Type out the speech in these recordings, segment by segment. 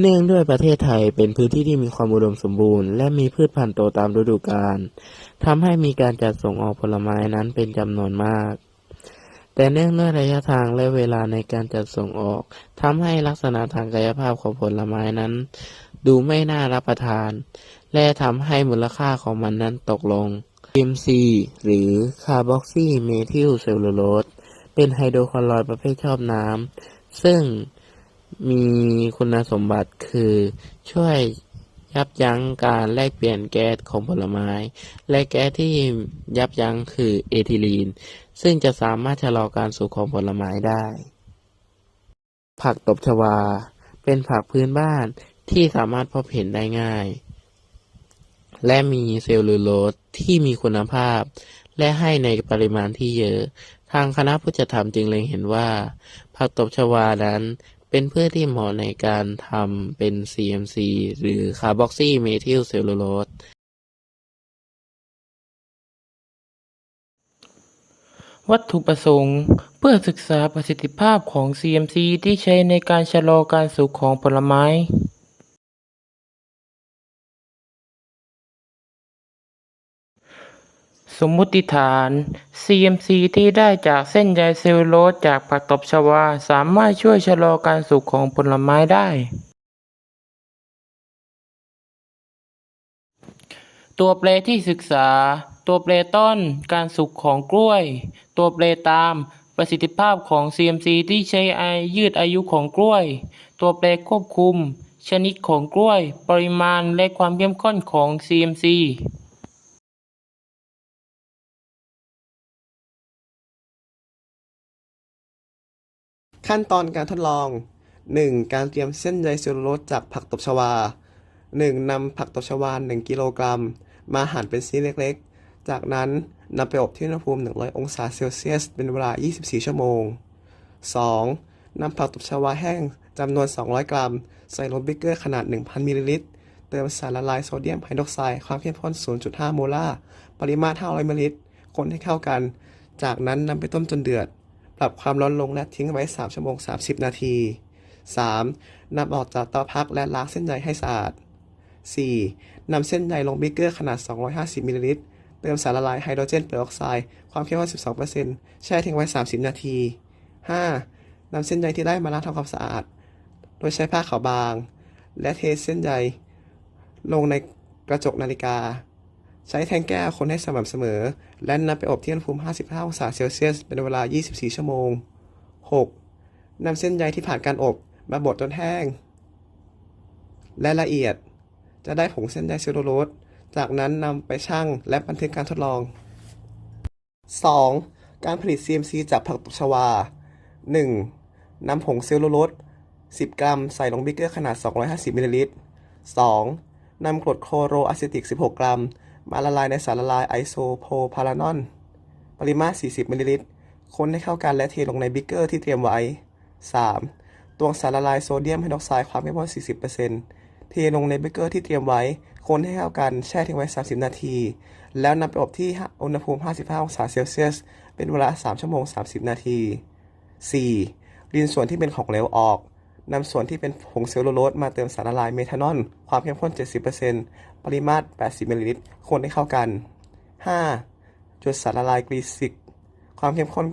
เนื่องด้วยประเทศไทยเป็นพื้นที่ที่มีความอุดมสมบูรณ์และมีพืชพันธุ์โตตามฤดูกาลทำให้มีการจัดส่งออกผลไม้นั้นเป็นจำนวนมาก แต่เนื่องด้วยระยะทางและเวลาในการจัดส่งออกทำให้ลักษณะทางกายภาพของผลไม้นั้น ดูไม่น่ารับประทาน และทำให้มูลค่าของมันนั้นตกลง MC หรือคาร์บอกซีเมทิลเซลลูโลสเป็นไฮโดรคลอรด์ประเภทชอบน้ำซึ่ง มีคุณสมบัติคือช่วยยับยั้งการแลกเปลี่ยนแก๊สของผลไม้ และแก๊สที่ยับยั้งคือเอทิลีน ซึ่งจะสามารถชะลอการสุกของผลไม้ได้ ผักตบชวา เป็นผักพื้นบ้านที่สามารถพบเห็นได้ง่าย และมีเซลลูโลสที่มีคุณภาพ และให้ในปริมาณที่เยอะ ทางคณะผู้จัดทำจึงเล็งเห็นว่า ผักตบชวานั้น เป็นพืชที่เหมาะในการทำเป็น CMC หรือคาร์บอกซีเมทิลเซลลูโลสวัตถุประสงค์ เพื่อศึกษาประสิทธิภาพของ CMC ที่ใช้ในการชะลอการสุกของผลไม้ สมมุติฐาน CMC ที่ได้จากเส้นใยเซลลูโลสจากผักตบชวา สามารถช่วยชะลอการสุกของผลไม้ได้ ตัวแปรที่ศึกษา ตัวแปรต้น การสุกของกล้วย ตัวแปรตาม ประสิทธิภาพของ CMC ที่ใช้อายืดอายุของกล้วย ตัวแปรควบคุม ชนิดของกล้วย ปริมาณและความเข้มข้นของ CMC ขั้นตอนการทดลอง 1. การเตรียมเส้นใยเซลลูโลสจากผักตบชวา 1. นำผักตบชวา 1 กิโลกรัม มาหั่นเป็นชิ้นเล็กๆ จากนั้นนำไปอบที่อุณหภูมิ 100 องศาเซลเซียส เป็นเวลา 24 ชั่วโมง 2. นำผักตบชวาแห้งจำนวน 200 กรัม ใส่ลงเบเกอร์ขนาด 1,000 มิลลิลิตร เติมสารละลายโซเดียมไฮดรอกไซด์ความเข้มข้น 0.5 โมลาร์ ปริมาตร 500 มิลลิลิตร คนให้เข้ากัน จากนั้นนำไปต้มจนเดือด ปรับความร้อนลงและทิ้งไว้ 3 ชั่วโมง 30 นาที 3. นำออกจากเตาพักและล้างเส้นใยให้สะอาด 4. นำเส้นใยลงเบเกอร์ขนาด 250มิลลิลิตร เติมสารละลายไฮโดรเจนเปอร์ออกไซด์ ความเข้มข้น 12%แช่ทิ้งไว้ 30 นาที 5. นำเส้นใยที่ได้มาล้างทำความสะอาด โดยใช้ผ้าขาวบาง และเทเส้นใยลงในกระจกนาฬิกา ใช้แทงแก้วคนให้สม่ำเสมอ และนำไปอบที่อุณหภูมิ 55 องศาเซลเซียส เป็นเวลา 24 ชั่วโมง 6. นำเส้นใยที่ผ่านการอบมาบดจนแห้ง และละเอียด จะได้ผงเส้นใยเซลลูโลส จากนั้นนำไปชั่งและบันทึกการทดลอง 2. การผลิต CMC จากผักตบชวา 1. นำผงเซลลูโลส 10 กรัม ใส่ลงเบเกอร์ขนาด 250มิลลิลิตร 2. นำกรดโคโรอะซิติก 16 กรัม มาละลายในสารละลายไอโซโพพารานอน ปริมาตร 40 มิลลิลิตร คนให้เข้ากันและเทลงในบิ๊กเกอร์ที่เตรียมไว้ 3. ตวงสารละลายโซเดียมไฮดรอกไซด์ความเข้มข้น 40%เทลงในบิ๊กเกอร์ที่เตรียมไว้ คนให้เข้ากันแช่ทิ้งไว้ 30 นาที แล้วนำไปอบที่อุณหภูมิ 55 องศาเซลเซียส เป็นเวลา 3 ชั่วโมง 30 นาที 4. รินส่วนที่เป็นของเหลวออก นำส่วนที่เป็นผงเซลลูโลสมาเติมสารละลายเมทานอล ความเข้มข้น 70%ปริมาตร 80 มิลลิลิตร คนให้เข้ากัน 5. จุดสารละลายกรีซิก ความเข้มข้น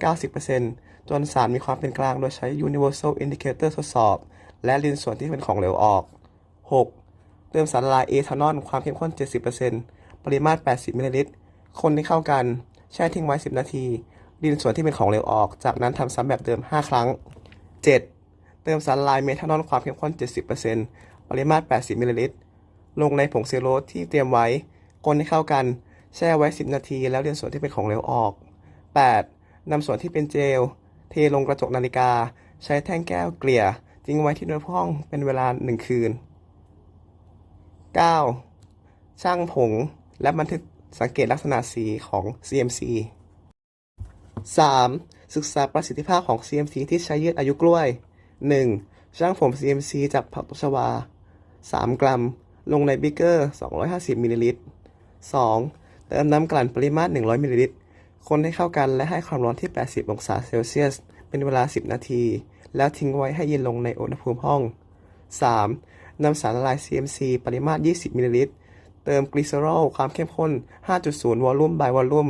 90%จนสารมีความเป็นกลาง โดยใช้ Universal Indicator ทดสอบ และรินส่วนที่เป็นของเหลวออก 6. เติมสารละลายเอทานอล ความเข้มข้น 70%ปริมาตร 80 มิลลิลิตร คนให้เข้ากัน แช่ทิ้งไว้ 10 นาทีรินส่วนที่เป็นของเหลวออก จากนั้นทำซ้ำแบบเดิม 5 ครั้ง 7. เติมสารละลายเมทานอลความเข้มข้น 70%ปริมาตร 80มิลลิลิตร ลงในผงเซโลสที่เตรียมไว้ คนให้เข้ากัน แช่ไว้ 10 นาที แล้วเรียนส่วนที่เป็นของเหลวออก 8. นำส่วนที่เป็นเจล เทลงกระจกนาฬิกา ใช้แท่งแก้วเกลี่ยทิ้งไว้ที่อุณหภูมิห้องเป็นเวลา 1 คืน 9. ช่างผงและบันทึกสังเกตลักษณะสีของ CMC 3. ศึกษาประสิทธิภาพของ CMC ที่ใช้ยืดอายุกล้วย 1. ช่างผม CMC จากผักตบชวา 3 กรัม ลงในบิ๊กเกอร์ 250มิลลิลิตร 2. เติมน้ำกลั่นปริมาตร 100มิลลิลิตร คนให้เข้ากันและให้ความร้อนที่ 80 องศาเซลเซียส เป็นเวลา 10 นาที แล้วทิ้งไว้ให้เย็นลงในอุณหภูมิห้อง 3. นำสารละลาย CMC ปริมาตร 20มิลลิลิตร เติมกลีเซอรอลความเข้มข้น 5.0 วอลลุ่ม by วอลลุ่ม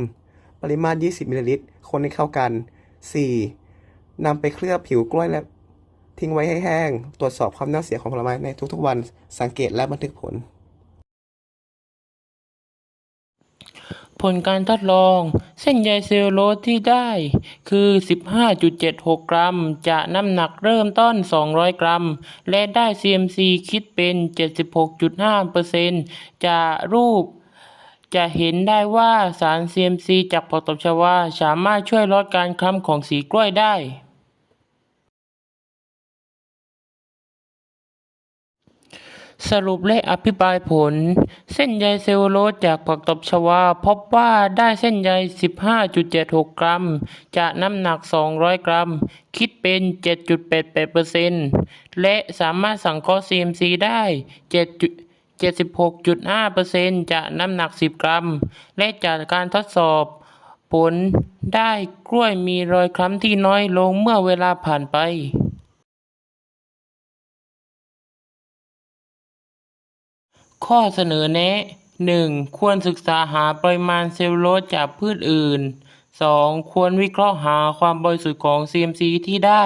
ปริมาตร 20มิลลิลิตร คนให้เข้ากัน 4. นำไปเคลือบผิวกล้วยและ ทิ้งไว้ให้แห้ง ตรวจสอบความเน่าเสียของผลไม้ในทุกๆวัน สังเกตและบันทึกผล ผลการทดลอง เส้นใยเซลลูโลสที่ได้ คือ 15.76 กรัมจากน้ำหนักเริ่มต้น 200 กรัม และได้ CMC คิดเป็น 76.5%จากรูปจะเห็นได้ว่าสาร CMC จากผักตบชวา สามารถช่วยลดการคล้ำของสีกล้วยได้ สรุปและอภิปรายผล เส้นใยเซลลูโลสจากผักตบชวา พบว่าได้เส้นใย 15.76 กรัม จากน้ำหนัก 200 กรัม คิดเป็น 7.88%และสามารถสังเคราะห์ CMC ได้ 7 76.5%จากน้ำหนัก 10 กรัม และจากการทดสอบ ผลได้กล้วยมีรอยคล้ำที่น้อยลงเมื่อเวลาผ่านไป ข้อเสนอแนะ 1. ควรศึกษาหาปริมาณเซลลูโลสจากพืชอื่น 2. ควรวิเคราะห์หาความบริสุทธิ์ของ CMC ที่ได้